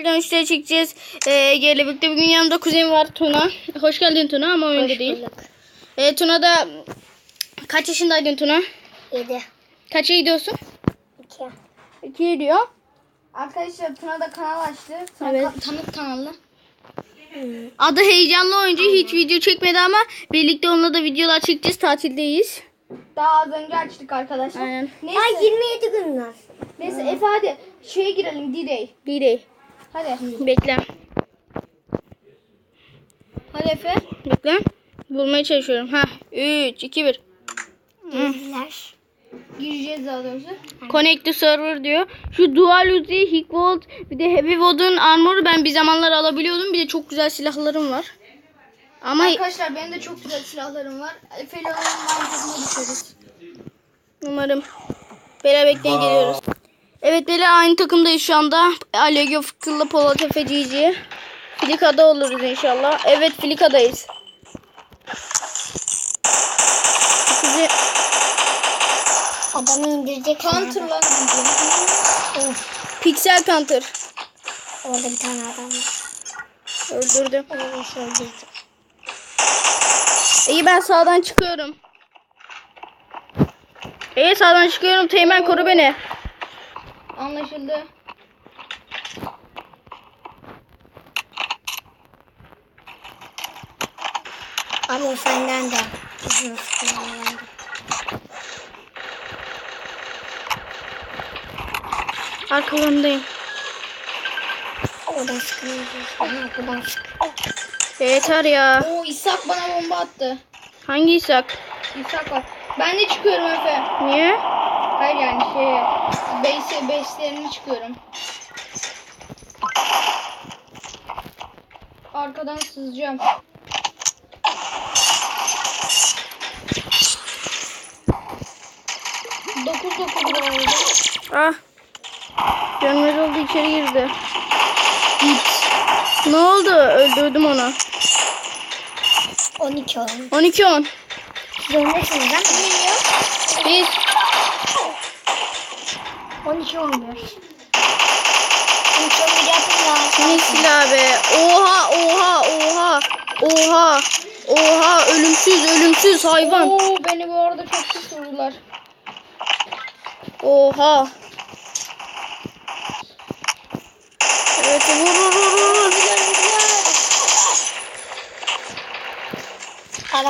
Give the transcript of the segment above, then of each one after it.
Dönüşte çekeceğiz. Ee, Gel birlikte bugün yanımda kuzenim var Tuna. Hoş geldin Tuna ama oyunda değil. bulduk. Ee, Tuna da kaç yaşındaydın Tuna? Yedi. Kaça gidiyorsun? İki. 2 gidiyor. Arkadaşlar Tuna da kanal açtı. Tuna Evet. ka- tanıt kanalı. Adı heyecanlı oyuncu hiç video çekmedi ama birlikte onunla da videolar çekeceğiz. Tatildeyiz. Daha az önce açtık arkadaşlar. Aynen. Neyse, Ay 27 gün var. neyse Efe hadi şeye girelim D-Day. Değil değil. Hadi. Bekle. Hadi Efe. Bekle. Bulmaya çalışıyorum. Ha. 3, 2, 1. Girdiler. Gireceğiz daha doğrusu. Connect to server diyor. Şu dual Uzi, Hickwold, bir de Heavy Wood'un armor'u ben bir zamanlar alabiliyordum. Bir de çok güzel silahlarım var. Ama Arkadaşlar benim de çok güzel silahlarım var. Efe ile onun mantığına düşeriz. umarım Bela bekleyin geliyoruz. Evet Bela aynı takımdayız şu anda. Ali Göfkıl'la Polat Efe GG. Filika'da oluruz inşallah. Evet Filika'dayız. Bizi Adamı indirecek. Counter lan. Pixel Counter Orada bir tane adam var. öldürdü. Onu nasıl öldürdü? İyi ben sağdan çıkıyorum. İyi sağdan çıkıyorum. Teğmen koru beni. Anlaşıldı. Abi senden de. Arkalarındayım. Oradan sıkıntı. Oradan sıkıntı. Yeter ya. Oo İshak bana bomba attı. Hangi İshak? İshak var. Ben de çıkıyorum Efe. Niye? Hayır yani şey base base'lerini çıkıyorum. Arkadan sızacağım. Dokuz dokuz oldu. Ah. Görmez oldu içeri girdi. Git. Ne oldu? Öldürdüm onu. 12 oldu. 12 10. Siz öndesiniz değil mi? Biz 12 11. 12 11 yapın da. ne silah be? Oha oha oha. Oha. Oha ölümsüz ölümsüz hayvan. Oo beni bu arada çok pis vurdular. Oha.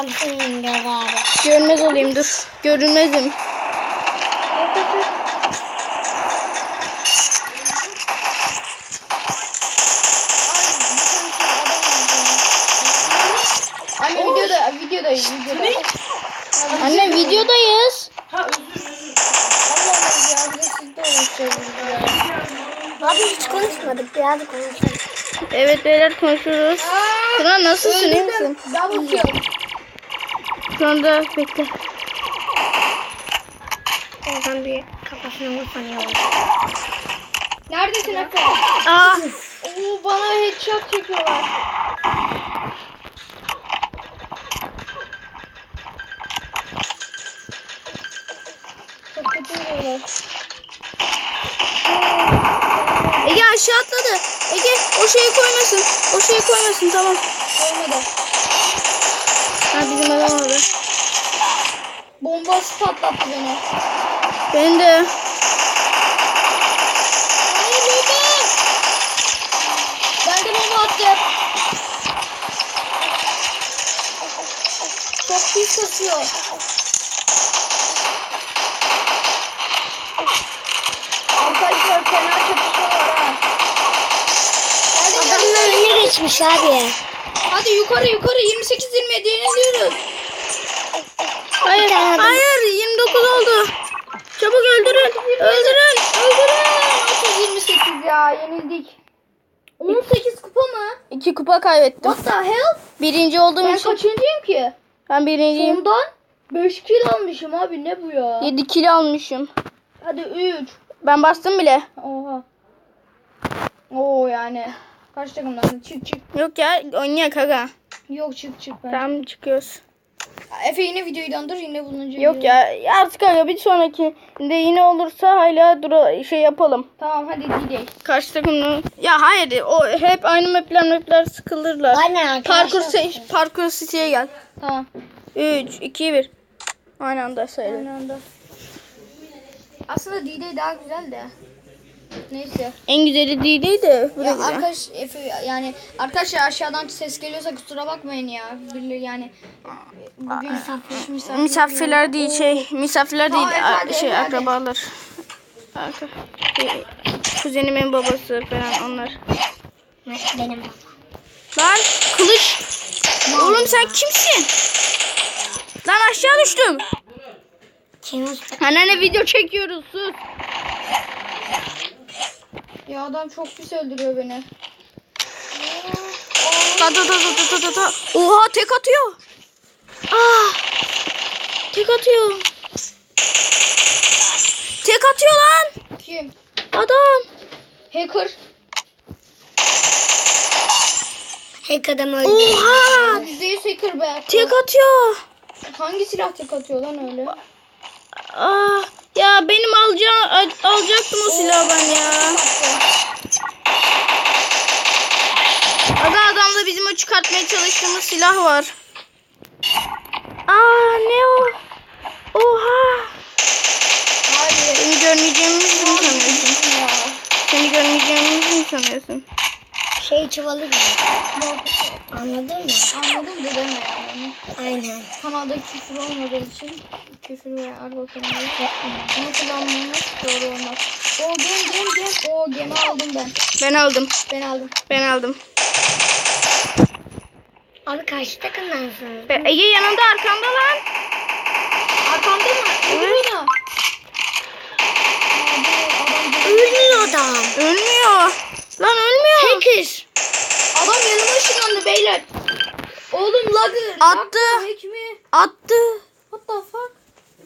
Seni indiriyor abi. Görmez olayım dur. Görünmezim. Anne videoda videodayız videoda. Anne videodayız. Allah Allah ya bir de siz de uğraşıyorsunuz ya. Abi hiç konuşmadık. Biraz konuşalım. Evet beyler konuşuruz. Tuna nasılsın iyi misin? Double kill. Şu anda bekle. Oradan bir kafasına vursan iyi olur. Neredesin Efe? Aa. Oo bana headshot çekiyorlar. Çok kötü vuruyorlar. Ege aşağı atladı. Ege o şeyi koymasın. O şeyi koymasın tamam. Olmadı. Ha bizim adam orada. Bombası patlattı beni. Ben de. Hayır bomba! Ben de bomba attım. Çok pis kasıyor. Arkadaşlar fena çatışıyorlar ha. Geldim, geldim, Adamlar önüne geçmiş abi. Hadi yukarı yukarı 28 20 deniliyoruz. Hayır. Hayır 29 oldu. Çabuk öldürün. Öldürün. Öldürün. 30 28 ya yenildik. 18 kupa mı? İki kupa kaybettim. What the hell? Birinci olduğum Ben için. kaçıncıyım ki? Ben birinciyim. Ondan 5 kill almışım abi ne bu ya? 7 kilo almışım. Hadi 3. Ben bastım bile. Oha. Oo yani. Kaç takımdan? Çık çık. Yok ya oynayak aga. Yok çık çık ben. Tamam çıkıyoruz. Efe yine videoyu dondur yine bulunca. Yok ya artık aga bir sonrakinde yine olursa hala dura şey yapalım. Tamam hadi D-Day. Karşı takımın ya hayır o hep aynı mapler mapler sıkılırlar. Aynen. Parkur se- parkur city'ye gel. Tamam. 3 2 1. Aynı anda sayalım. Aynı anda. Aslında D-Day daha güzel de. Neyse. En güzeli değil de. Ya arkadaş Efe yani arkadaşlar aşağıdan ses geliyorsa kusura bakmayın ya. Bilir yani bugün misafir, Misafirler değil şey misafirler değil hadi, şey hadi. akrabalar. Arka, şey, kuzenimin babası falan onlar. Benim. Lan kılıç. Oğlum sen kimsin? Lan aşağı düştüm. Kim? Anneanne video çekiyoruz sus. Ya adam çok pis öldürüyor beni. Ta ta ta ta ta ta ta ta. Oha tek atıyor. Ah. Tek atıyor. Tek atıyor lan. Kim? Adam. Hacker. Hack adam öldü. Oha. %100 hacker be. Tek atıyor. Hangi silah tek atıyor lan öyle? Ah. Ya benim alacağım al- alacaktım o silahı ben ya. Aga adamda bizim o çıkartmaya çalıştığımız silah var. Aa ne o? Oha. Hayır. Seni görmeyeceğimizi mi sanıyorsun? Seni görmeyeceğimizi mi sanıyorsun? Şey çuvalı gibi. Anladın mı? Anladım da deme yani. Aynen. Kanalda küfür olmadığı için küfür ve argo kanalı bunu kullanmamız doğru olmaz. O gem gem gem. O gemi aldım ben. Ben aldım. Ben aldım. Ben aldım. Abi karşı takımdansınız. Be- Ege yanında arkanda lan. Arkamda mı? Adam geliyor. Ölmüyor adam. Ölmüyor. Lan ölmüyor. Hacker. Adam yanıma ışınlandı beyler. Oğlum lagı. Attı. Hack mi? Attı. What the fuck?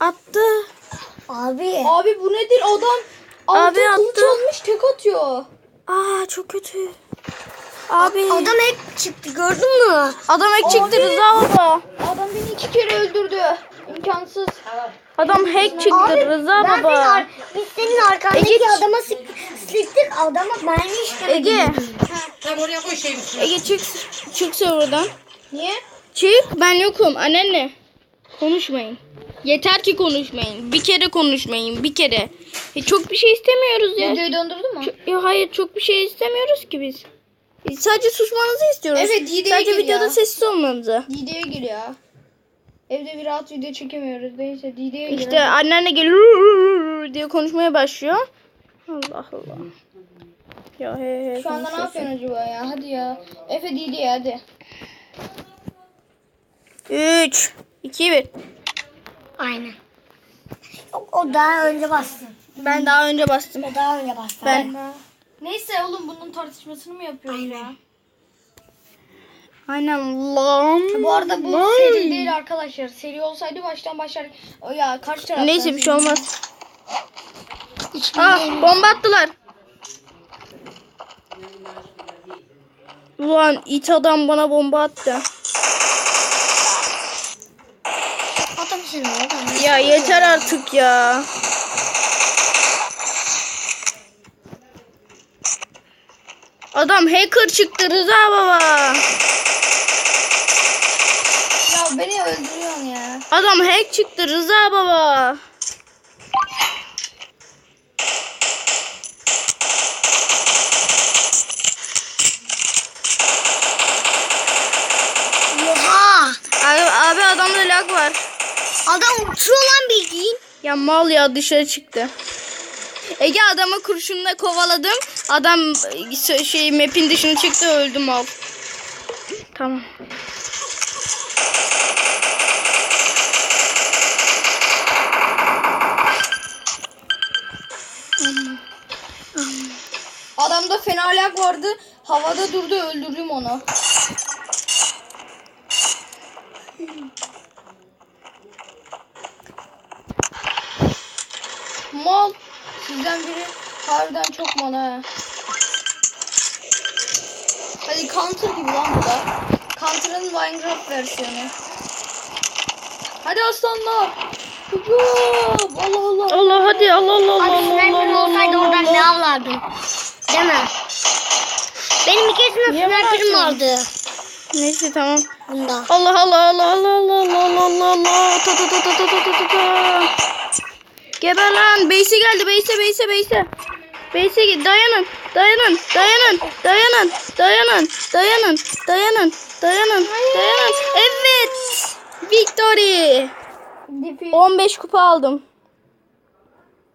Attı. Abi. Abi bu nedir adam? Abi attı. almış tek atıyor. Aa çok kötü. Abi. Adam hack çıktı gördün mü? Adam çıktı Abi. Rıza baba. Adam beni iki kere öldürdü. İmkansız. Adam hack çıktı Abi, Rıza ben senin baba. ar- biz senin arkandaki Ege- adama sık sıktık adama mermi işlemedik. Ege. Tam oraya koy şeyi. Ege çık. Çık oradan. Niye? Çık ben yokum anneanne. Konuşmayın. Yeter ki konuşmayın. Bir kere konuşmayın. Bir kere. E, çok bir şey istemiyoruz ya. Videoyu döndürdün mü? Ya hayır çok bir şey istemiyoruz ki biz. Biz sadece susmanızı istiyoruz. Evet, iyi değil Sadece ya. videoda sessiz olmanızı. Dide'ye gir ya. Evde bir rahat video çekemiyoruz. Neyse Dide'ye. İşte anneanne geliyor diye konuşmaya başlıyor. Allah Allah. Ya he he. Şu anda ne yapıyorsun acaba ya? Hadi ya. Efe Dide'ye hadi. 3 2 1 Aynen. Yok o daha önce bastı. Ben daha önce bastım. O daha önce bastı. Ben Neyse oğlum bunun tartışmasını mı yapıyoruz ya? Aynen lan. Bu arada bu lan. seri değil arkadaşlar. Seri olsaydı baştan başlar. Ya karşı taraftan. Neyse bir şey olmaz. Ah bomba attılar. Ulan it adam bana bomba attı. Ya yeter artık ya. Adam hacker çıktı Rıza baba. Beni öldürüyorsun ya. Adam hack çıktı Rıza baba. Oha. Abi, abi adamda lag var. Adam uçuyor lan bildiğin. Ya mal ya dışarı çıktı. Ege adamı kurşunla kovaladım. Adam şey map'in dışına çıktı öldü mal. Tamam. Vardı. Havada durdu öldürdüm onu. Mal. Sizden biri harbiden çok mal ha. Hadi Counter gibi lan bu da. Counter'ın Minecraft versiyonu. Hadi aslanlar. Hücum. Allah Allah. Allah hadi Allah Allah Allah Allah Allah olsaydı Allah oradan Allah. ne avlardın? Değil mi? Benim keresinde Niye sniper'ım vardı. Neyse tamam. Bunda. Allah Allah Allah Allah Allah Allah Allah Allah Allah. Ta ta ta ta ta ta ta ta ta Geber lan Beysi geldi Beyse Beyse Beyse. Beyse gel. Dayanın dayanın dayanın dayanın dayanın dayanın dayanın dayanın dayanın. Evet. Victory. Difi. 15 kupa aldım.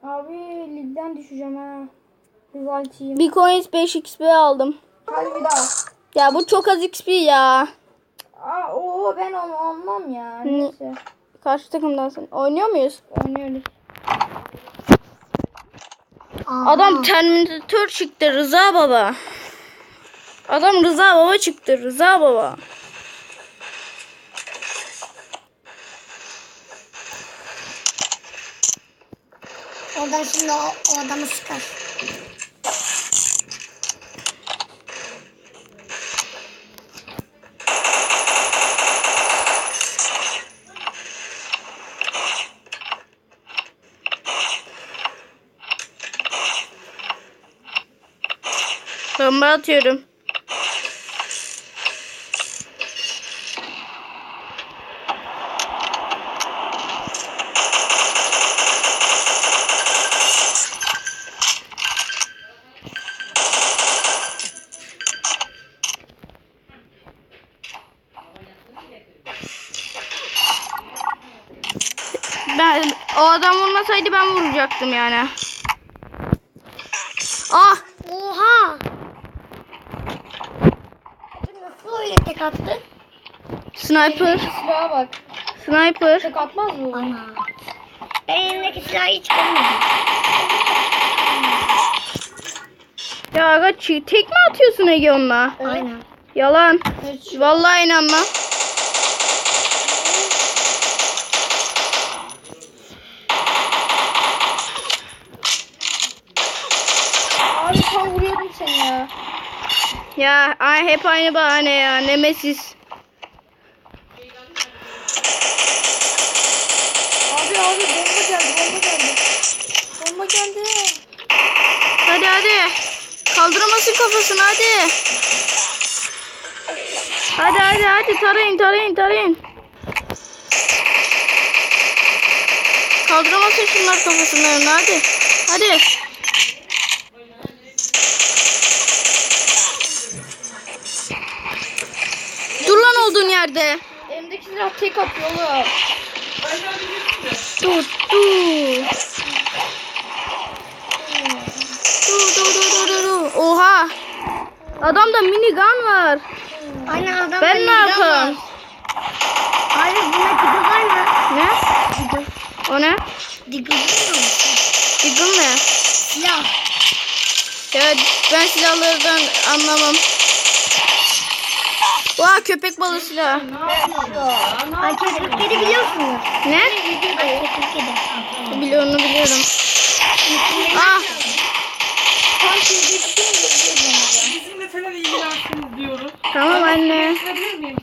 Abi ligden düşeceğim ha. Bir coins 5 XP aldım Hadi bir daha. Ya bu çok az XP ya Aa, oo ben onu almam ya. Ne? Neyse. Karşı takımdansın oynuyor muyuz? Oynuyoruz. Aha. Adam Terminator çıktı Rıza Baba. Adam Rıza Baba çıktı Rıza Baba. Oradan şimdi o, o adamı sıkar. Atıyorum. Ben o adam vurmasaydı ben vuracaktım yani. Ah Oha! Nasıl öyle tek attı? Sniper Silaha bak. sniper Tek atmaz mı? Ana. Ben elimdeki silahı hiç görmedim. Ya aga tek mi atıyorsun Ege onunla? Aynen. Yalan. Evet. Vallahi inanmam. Abi tam vuruyordum seni ya. Ya ay hep aynı bahane ya. Nemesis. Kaldıramasın kafasını hadi. Hadi hadi hadi tarayın tarayın tarayın. Kaldıramasın şunlar kafasını hadi. Hadi. Dur lan olduğun yerde. Elimdeki silah tek atıyor oğlum. Dur dur. Dur dur dur dur dur, dur. Oha. Adamda minigun var. Aynen adam Ben ne yapayım? Hayır buna diggle var mı? Ne? O ne? Diggle biliyor musun? Diggle ne? Silah. Ya ben silahlardan anlamam. Oha köpek balığı silahı. AK-47 biliyorsunuz. Ne? AK-47. Biliyorum biliyorum. Ah Bizimle falan ilgilensiniz diyoruz. tamam anne. Miyim?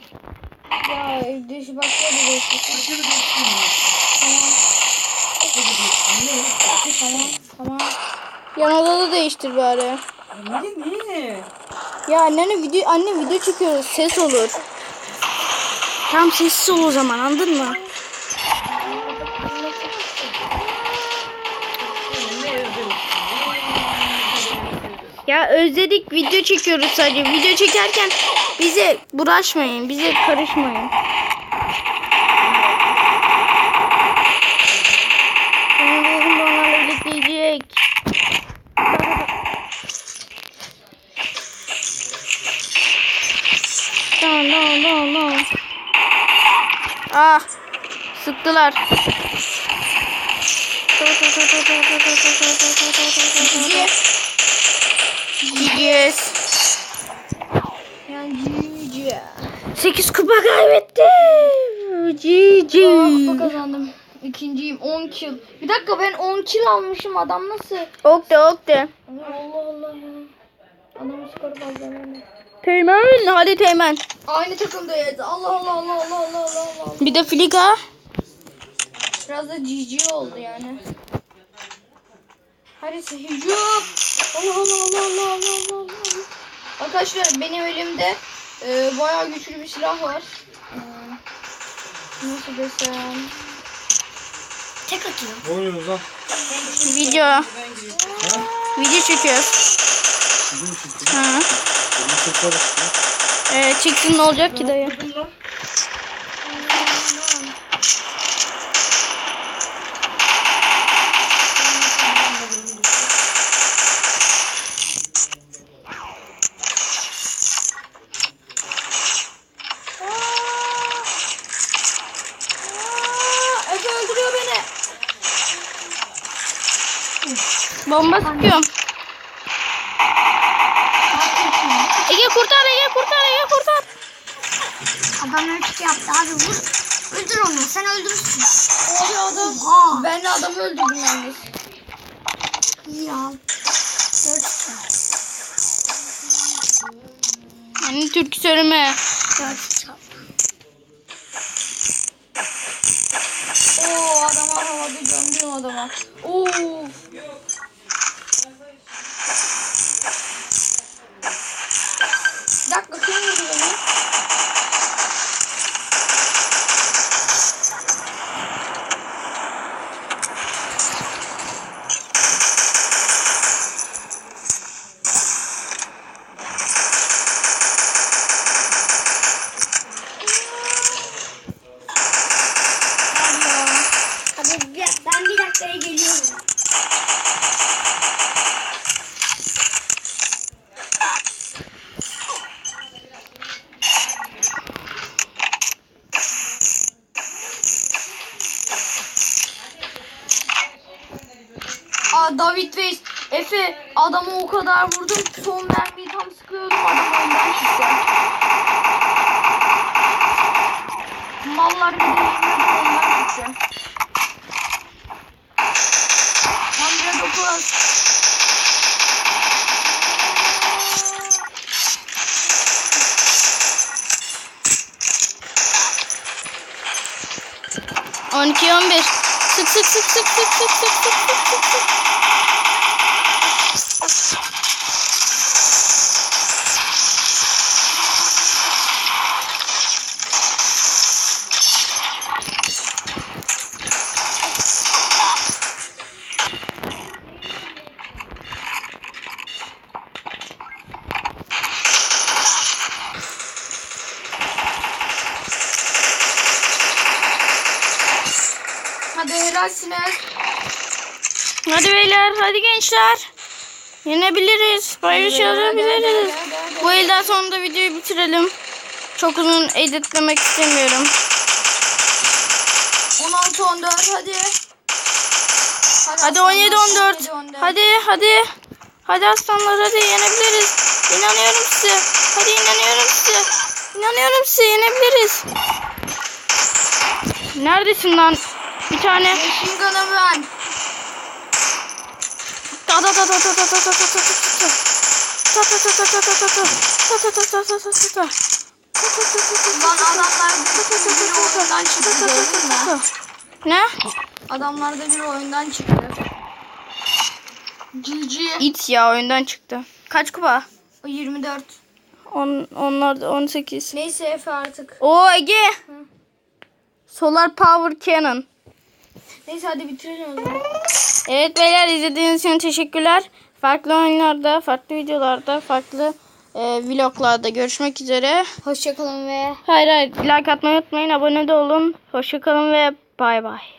Ya dışı başka bir değişik. Acılı geçmiyor. Tamam tamam. Yan odada değiştir bari. Niye niye? Ya annene video anne video çekiyoruz ses olur. Tam sessiz ol o zaman anladın mı? Ya özledik video çekiyoruz sadece. Video çekerken bize bulaşmayın, bize karışmayın. Benim onlarla birlikte yiyecek. Tamam tamam tamam. Ah sıktılar. Yes. Yani cici. 8 kupa kaybettim. GG. Kupa kazandım. İkinciyim 10 kill. Bir dakika ben 10 kill almışım adam nasıl? Okte okte. Allah Allah ya. Adamın skoru fazla. Teğmen hadi Teğmen. Aynı takımdayız. Allah Allah Allah Allah Allah Allah Allah. Bir de Flika. Biraz da GG oldu yani. Hadi hücum. Allah Allah Allah Allah Allah Allah Allah. Arkadaşlar benim elimde e, bayağı güçlü bir silah var. E, nasıl desem. Tek atıyor. Ne oynuyorsunuz lan? Video. Video çekiyoruz. Mi çıktı? Ha. Sesler çıktı. Ee, çıksın ne olacak ki dayı? Aa, Efe öldürüyor beni. Bomba sıkıyorum. Ege kurtar Ege kurtar Ege kurtar. Adam üç yaptı abi vur. Öldür onu sen öldürürsün. Abi adam. Oha. Ben de adamı öldürdüm yalnız. İyi ya. Hani türkü söyleme. Dört çap. Oo adama havada gömdüm adama. Oo. Bir dakika kim vurdu beni? Hadi bir, ben bir dakikaya geliyorum. Aa David Reis. Efe adamı o kadar vurdum son mermiyi tam sıkıyordum adam önden çıktı. Mallar bir de önden çıktı. Hamle dokuz. On iki on beş. Sık sık sık sık sık sık sık sık sık sık hadi gençler. Yenebiliriz. Paylaşabiliriz. Bu elden sonra da videoyu bitirelim. Çok uzun editlemek istemiyorum. 16 14 hadi. Hadi aslanlar, 17 14. 17, 14. Hadi hadi. Hadi aslanlar hadi yenebiliriz. İnanıyorum size. Hadi inanıyorum size. İnanıyorum size yenebiliriz. Neredesin lan? Bir tane. Machine gun'ı ben. Ta ta ta. Lan adamlar bir oyundan çıktı gördün mü? Ne? Adamlar da bir oyundan çıktı. GG. It ya oyundan çıktı. Kaç kupa? 24. On, onlar da 18. Neyse Efe artık. O Ege. Solar Power Cannon. Neyse hadi bitirelim o zaman. Evet beyler izlediğiniz için teşekkürler. Farklı oyunlarda, farklı videolarda, farklı e, vloglarda görüşmek üzere. Hoşçakalın ve Hayır hayır like atmayı unutmayın. Abone de olun. Hoşçakalın ve bay bay.